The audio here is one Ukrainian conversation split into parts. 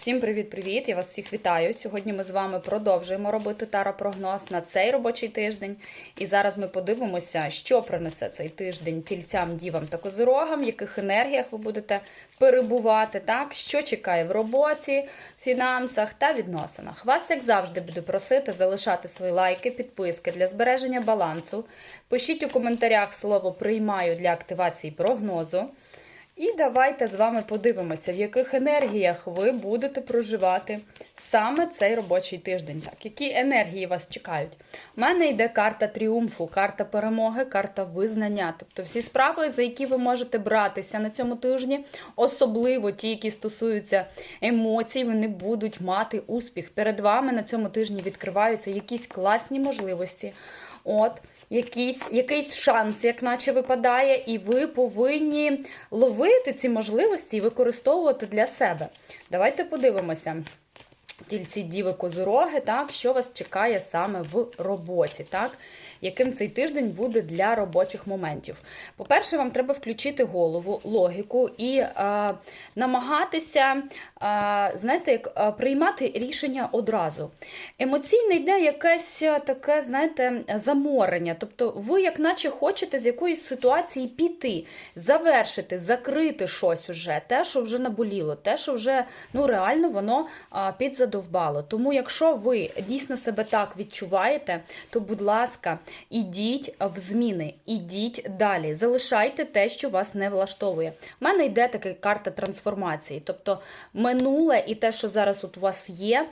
Всім привіт-привіт! Я вас всіх вітаю. Сьогодні ми з вами продовжуємо робити таропрогноз на цей робочий тиждень. І зараз ми подивимося, що принесе цей тиждень тільцям, дівам та козирогам, в яких енергіях ви будете перебувати, так? що чекає в роботі, фінансах та відносинах. Вас, як завжди, буду просити залишати свої лайки, підписки для збереження балансу. Пишіть у коментарях слово приймаю для активації прогнозу. І давайте з вами подивимося, в яких енергіях ви будете проживати саме цей робочий тиждень. Так, які енергії вас чекають? У мене йде карта тріумфу, карта перемоги, карта визнання. Тобто всі справи, за які ви можете братися на цьому тижні, особливо ті, які стосуються емоцій, вони будуть мати успіх. Перед вами на цьому тижні відкриваються якісь класні можливості. От, якийсь, якийсь шанс, як наче випадає, і ви повинні ловити ці можливості і використовувати для себе. Давайте подивимося. Тільці діви козороги, так, що вас чекає саме в роботі, так? Яким цей тиждень буде для робочих моментів. По-перше, вам треба включити голову, логіку і е, намагатися, е, знаєте, як е, приймати рішення одразу. Емоційне йде якесь е, таке, знаєте, заморення. Тобто, ви, як наче, хочете з якоїсь ситуації піти, завершити, закрити щось уже, те, що вже наболіло, те, що вже ну, реально воно е, підзадовбало. Тому, якщо ви дійсно себе так відчуваєте, то, будь ласка, ідіть в зміни, ідіть далі, залишайте те, що вас не влаштовує. У мене йде така карта трансформації, тобто минуле і те, що зараз от у вас є,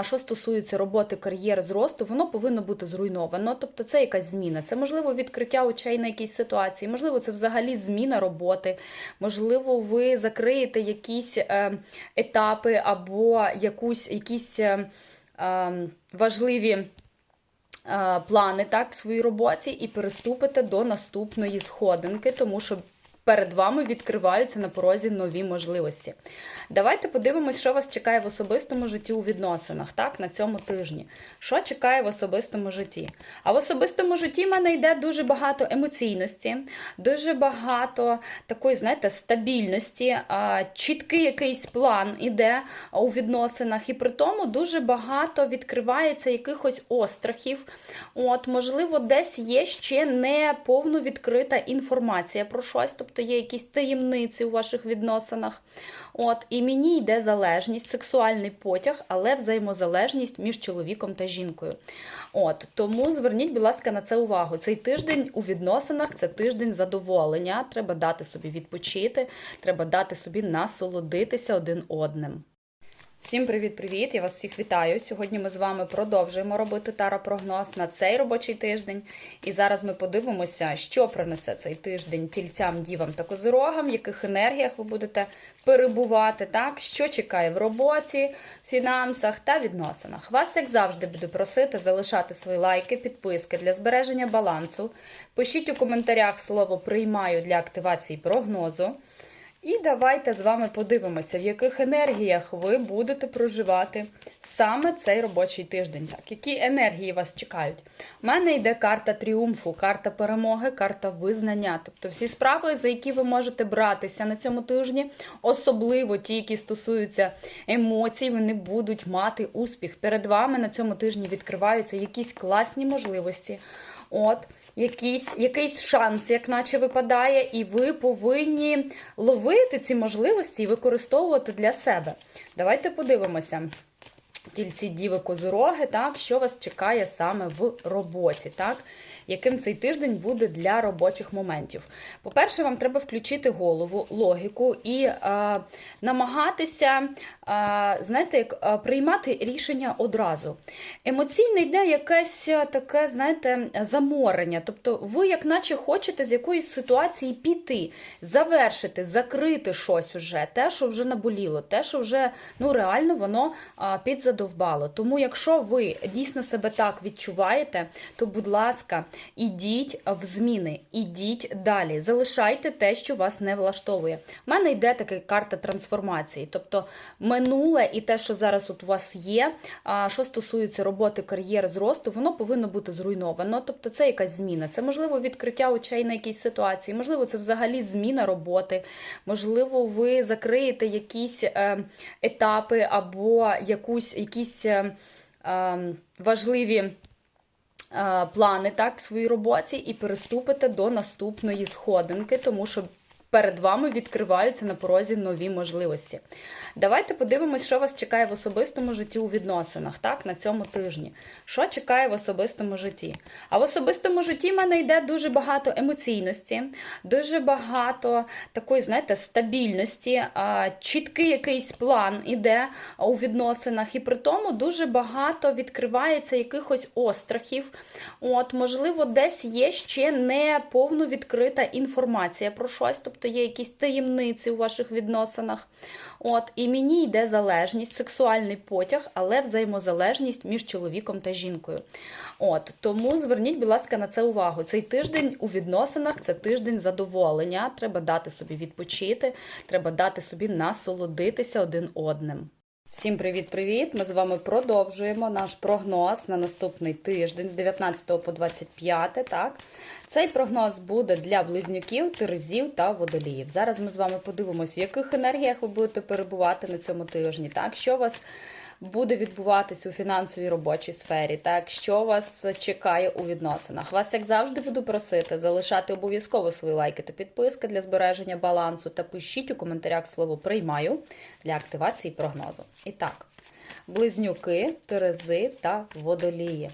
що стосується роботи, кар'єри, зросту, воно повинно бути зруйновано. Тобто це якась зміна. Це можливо відкриття очей на якісь ситуації, можливо, це взагалі зміна роботи, можливо, ви закриєте якісь е, етапи або якусь, якісь е, е, важливі. Е, Плани так в своїй роботі і переступите до наступної сходинки, тому що перед вами відкриваються на порозі нові можливості. Давайте подивимось, що вас чекає в особистому житті у відносинах, так, на цьому тижні. Що чекає в особистому житті? А в особистому житті в мене йде дуже багато емоційності, дуже багато такої, знаєте, стабільності, чіткий якийсь план іде у відносинах, і при тому дуже багато відкривається якихось острахів. От, можливо, десь є ще не повно відкрита інформація про щось, тобто є якісь таємниці у ваших відносинах. От, і мені йде залежність, сексуальний потяг, але взаємозалежність між чоловіком та жінкою. От, тому зверніть, будь ласка, на це увагу. Цей тиждень у відносинах це тиждень задоволення. Треба дати собі відпочити, треба дати собі насолодитися один одним. Всім привіт-привіт! Я вас всіх вітаю. Сьогодні ми з вами продовжуємо робити таропрогноз на цей робочий тиждень. І зараз ми подивимося, що принесе цей тиждень тільцям, дівам та козирогам, в яких енергіях ви будете перебувати, так? що чекає в роботі, фінансах та відносинах. Вас, як завжди, буду просити залишати свої лайки, підписки для збереження балансу. Пишіть у коментарях слово приймаю для активації прогнозу. І давайте з вами подивимося, в яких енергіях ви будете проживати саме цей робочий тиждень. Так, які енергії вас чекають? У мене йде карта тріумфу, карта перемоги, карта визнання. Тобто всі справи, за які ви можете братися на цьому тижні, особливо ті, які стосуються емоцій, вони будуть мати успіх. Перед вами на цьому тижні відкриваються якісь класні можливості. От, якийсь, якийсь шанс, як наче випадає, і ви повинні ловити ці можливості і використовувати для себе. Давайте подивимося. Тільці діви козороги, так, що вас чекає саме в роботі, так? Яким цей тиждень буде для робочих моментів. По-перше, вам треба включити голову, логіку і е, намагатися, е, знаєте, як е, приймати рішення одразу. Емоційне йде якесь е, таке, знаєте, заморення. Тобто, ви, як наче, хочете з якоїсь ситуації піти, завершити, закрити щось уже, те, що вже наболіло, те, що вже ну, реально воно е, підзадовбало. Тому, якщо ви дійсно себе так відчуваєте, то, будь ласка, ідіть в зміни, ідіть далі. Залишайте те, що вас не влаштовує. У мене йде така карта трансформації, тобто минуле і те, що зараз от у вас є, що стосується роботи, кар'єри, зросту, воно повинно бути зруйновано. Тобто це якась зміна. Це можливо відкриття очей на якісь ситуації, можливо, це взагалі зміна роботи, можливо, ви закриєте якісь е, етапи або якусь, якісь е, е, важливі. Е, Плани так в своїй роботі і переступите до наступної сходинки, тому що перед вами відкриваються на порозі нові можливості. Давайте подивимось, що вас чекає в особистому житті у відносинах, так, на цьому тижні. Що чекає в особистому житті? А в особистому житті в мене йде дуже багато емоційності, дуже багато такої, знаєте, стабільності, чіткий якийсь план іде у відносинах, і при тому дуже багато відкривається якихось острахів. От, можливо, десь є ще не повно відкрита інформація про щось, тобто є якісь таємниці у ваших відносинах. От, і мені йде залежність, сексуальний потяг, але взаємозалежність між чоловіком та жінкою. От, тому зверніть, будь ласка, на це увагу. Цей тиждень у відносинах це тиждень задоволення. Треба дати собі відпочити, треба дати собі насолодитися один одним. Всім привіт-привіт! Ми з вами продовжуємо наш прогноз на наступний тиждень з 19 по 25. Так? Цей прогноз буде для близнюків, терезів та водоліїв. Зараз ми з вами подивимось, в яких енергіях ви будете перебувати на цьому тижні. Так? Що вас буде відбуватись у фінансовій робочій сфері, так що вас чекає у відносинах. Вас, як завжди, буду просити залишати обов'язково свої лайки та підписки для збереження балансу та пишіть у коментарях слово приймаю для активації прогнозу. І так, близнюки, терези та водолії.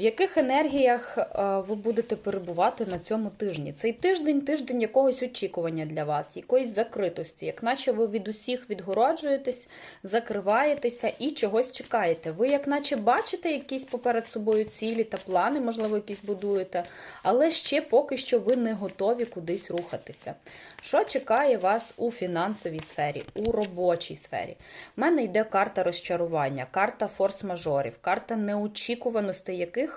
В яких енергіях е, ви будете перебувати на цьому тижні? Цей тиждень тиждень якогось очікування для вас, якоїсь закритості, як наче ви від усіх відгороджуєтесь, закриваєтеся і чогось чекаєте. Ви, як наче, бачите якісь поперед собою цілі та плани, можливо, якісь будуєте, але ще поки що ви не готові кудись рухатися. Що чекає вас у фінансовій сфері, у робочій сфері? У мене йде карта розчарування, карта форс-мажорів, карта неочікуваностей, яких,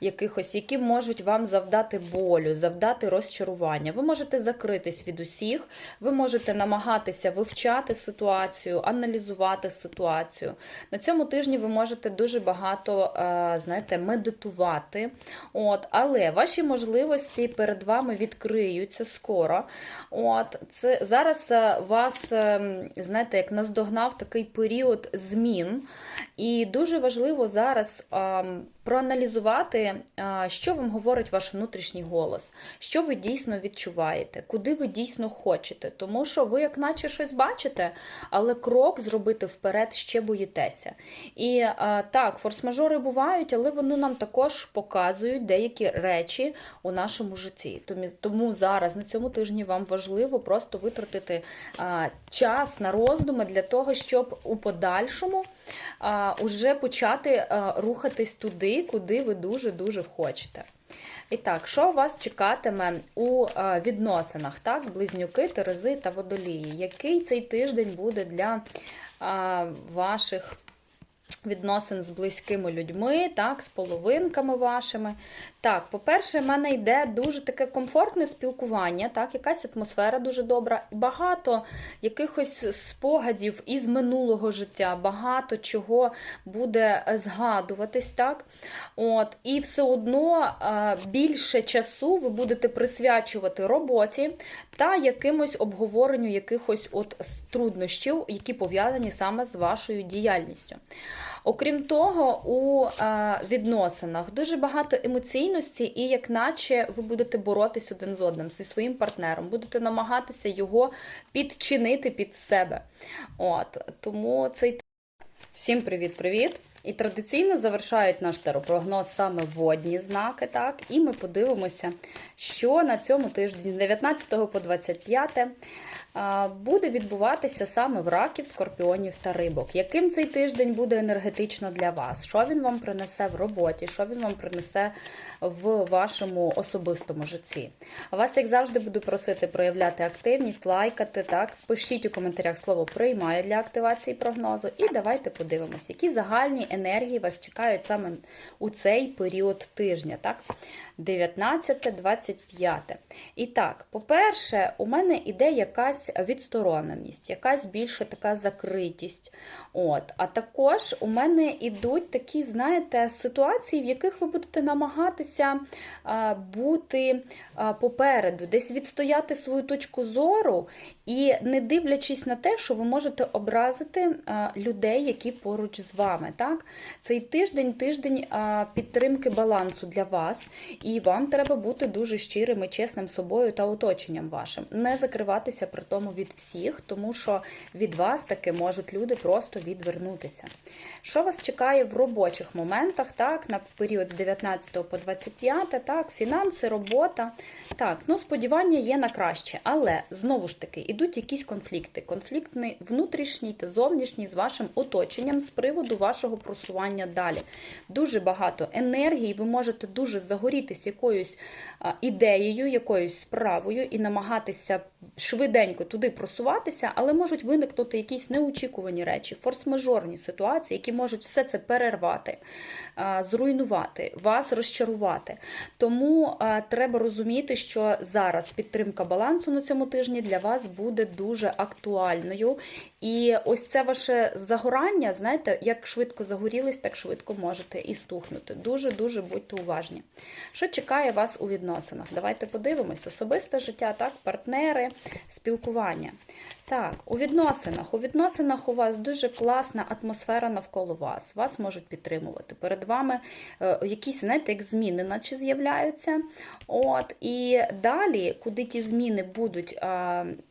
якихось, які можуть вам завдати болю, завдати розчарування. Ви можете закритись від усіх, ви можете намагатися вивчати ситуацію, аналізувати ситуацію. На цьому тижні ви можете дуже багато, е, знаєте, медитувати. От, але ваші можливості перед вами відкриються скоро. От, це зараз е, вас, е, знаєте, як наздогнав такий період змін, і дуже важливо зараз проаналізувати, що вам говорить ваш внутрішній голос, що ви дійсно відчуваєте, куди ви дійсно хочете. Тому що ви, як наче, щось бачите, але крок зробити вперед ще боїтеся. І так, форс-мажори бувають, але вони нам також показують деякі речі у нашому житті. Тому, зараз на цьому тижні вам важливо просто витратити час на роздуми для того, щоб у подальшому уже почати рухатись туди, куди ви дуже-дуже хочете. І так, що вас чекатиме у відносинах, так? Близнюки, Терези та водолії? Який цей тиждень буде для ваших відносин з близькими людьми, так, з половинками вашими. Так, по-перше, в мене йде дуже таке комфортне спілкування, так, якась атмосфера дуже добра, і багато якихось спогадів із минулого життя, багато чого буде згадуватись, так. От, і все одно е, більше часу ви будете присвячувати роботі та якимось обговоренню якихось от труднощів, які пов'язані саме з вашою діяльністю. Окрім того, у е, відносинах дуже багато емоційності, і як наче ви будете боротись один з одним зі своїм партнером, будете намагатися його підчинити під себе. От тому цей всім привіт-привіт! І традиційно завершають наш теропрогноз саме водні знаки. Так, і ми подивимося, що на цьому тижні з 19 по 25 а, буде відбуватися саме в раків, скорпіонів та рибок. Яким цей тиждень буде енергетично для вас? Що він вам принесе в роботі? Що він вам принесе в вашому особистому житті? Вас, як завжди, буду просити проявляти активність, лайкати. Так, пишіть у коментарях слово приймаю для активації прогнозу. І давайте подивимося, які загальні енергії вас чекають саме у цей період тижня. Так? 19, 25. І так, по-перше, у мене іде якась відстороненість, якась більше така закритість. От. А також у мене ідуть такі, знаєте, ситуації, в яких ви будете намагатися бути попереду, десь відстояти свою точку зору і не дивлячись на те, що ви можете образити а, людей, які поруч з вами. Так? Цей тиждень тиждень а, підтримки балансу для вас, і вам треба бути дуже щирим і чесним собою та оточенням вашим. Не закриватися при тому від всіх, тому що від вас таки можуть люди просто відвернутися. Що вас чекає в робочих моментах, так, на період з 19 по 25, так, фінанси, робота. Так, ну сподівання є на краще, але знову ж таки ідуть якісь конфлікти. Конфлікти внутрішній та зовнішній з вашим оточенням з приводу вашого просування далі. Дуже багато енергії, ви можете дуже загорітись якоюсь ідеєю, якоюсь справою і намагатися швиденько туди просуватися, але можуть виникнути якісь неочікувані речі, форс-мажорні ситуації, які можуть все це перервати, зруйнувати, вас розчарувати. Тому треба розуміти, що зараз підтримка балансу на цьому тижні для вас буде дуже актуальною. І ось це ваше загорання, знаєте, як швидко загорілись, так швидко можете і стухнути. Дуже-дуже будьте уважні. Що чекає вас у відносинах? Давайте подивимось. Особисте життя, так, партнери, спілкування. Так, у відносинах. У відносинах у вас дуже класна атмосфера навколо вас. Вас можуть підтримувати. Перед вами е, якісь, знаєте, як зміни, наче з'являються. От, І далі, куди ті зміни будуть е,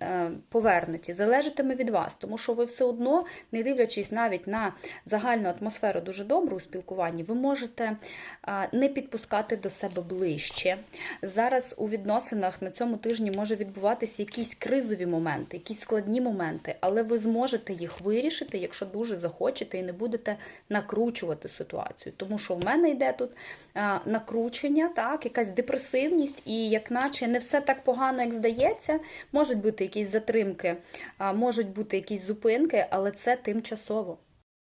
е, повернуті, залежатиме від вас, тому що ви все одно, не дивлячись навіть на загальну атмосферу дуже добру у спілкуванні, ви можете е, не підпускати до себе ближче. Зараз у відносинах на цьому тижні може відбуватися якісь кризові моменти, якісь складні моменти, але ви зможете їх вирішити, якщо дуже захочете, і не будете накручувати ситуацію. Тому що в мене йде тут накручення, так, якась депресивність, і як наче не все так погано, як здається. Можуть бути якісь затримки, можуть бути якісь зупинки, але це тимчасово.